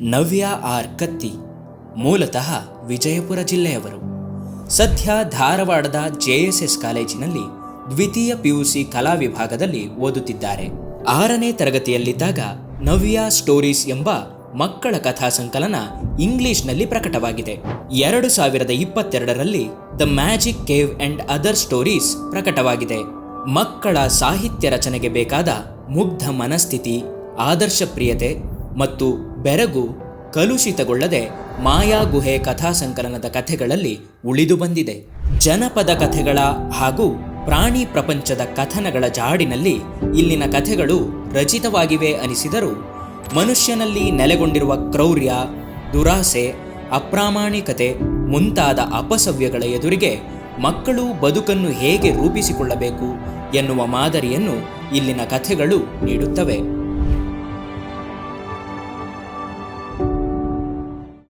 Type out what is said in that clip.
ನವ್ಯ R ಕತ್ತಿ, ಮೂಲತಃ ವಿಜಯಪುರ ಜಿಲ್ಲೆಯವರು. ಸದ್ಯ ಧಾರವಾಡದ ಜೆಎಸ್ಎಸ್ ಕಾಲೇಜಿನಲ್ಲಿ ದ್ವಿತೀಯ ಪಿಯುಸಿ ಕಲಾ ವಿಭಾಗದಲ್ಲಿ ಓದುತ್ತಿದ್ದಾರೆ. ಆರನೇ ತರಗತಿಯಲ್ಲಿದ್ದಾಗ ನವ್ಯ ಸ್ಟೋರೀಸ್ ಎಂಬ ಮಕ್ಕಳ ಕಥಾ ಸಂಕಲನ ಇಂಗ್ಲಿಷ್ನಲ್ಲಿ ಪ್ರಕಟವಾಗಿದೆ. ಎರಡು ಸಾವಿರದ ಇಪ್ಪತ್ತೆರಡರಲ್ಲಿ the magic cave and other stories ಪ್ರಕಟವಾಗಿದೆ. ಮಕ್ಕಳ ಸಾಹಿತ್ಯ ರಚನೆಗೆ ಬೇಕಾದ ಮುಗ್ಧ ಮನಸ್ಥಿತಿ ಆದರ್ಶಪ್ರಿಯತೆ ಮತ್ತು ಬೆರಗು ಕಲುಷಿತಗೊಳ್ಳದೆ ಮಾಯಾ ಗುಹೆ ಕಥಾ ಸಂಕಲನದ ಕಥೆಗಳಲ್ಲಿ ಉಳಿದು ಬಂದಿದೆ. ಜನಪದ ಕಥೆಗಳ ಹಾಗೂ ಪ್ರಾಣಿ ಪ್ರಪಂಚದ ಕಥನಗಳ ಜಾಡಿನಲ್ಲಿ ಇಲ್ಲಿನ ಕಥೆಗಳು ರಚಿತವಾಗಿವೆ ಅನಿಸಿದರೂ ಮನುಷ್ಯನಲ್ಲಿ ನೆಲೆಗೊಂಡಿರುವ ಕ್ರೌರ್ಯ, ದುರಾಸೆ, ಅಪ್ರಾಮಾಣಿಕತೆ ಮುಂತಾದ ಅಪಸವ್ಯಗಳ ಎದುರಿಗೆ ಮಕ್ಕಳು ಬದುಕನ್ನು ಹೇಗೆ ರೂಪಿಸಿಕೊಳ್ಳಬೇಕು ಎನ್ನುವ ಮಾದರಿಯನ್ನು ಇಲ್ಲಿನ ಕಥೆಗಳು ನೀಡುತ್ತವೆ.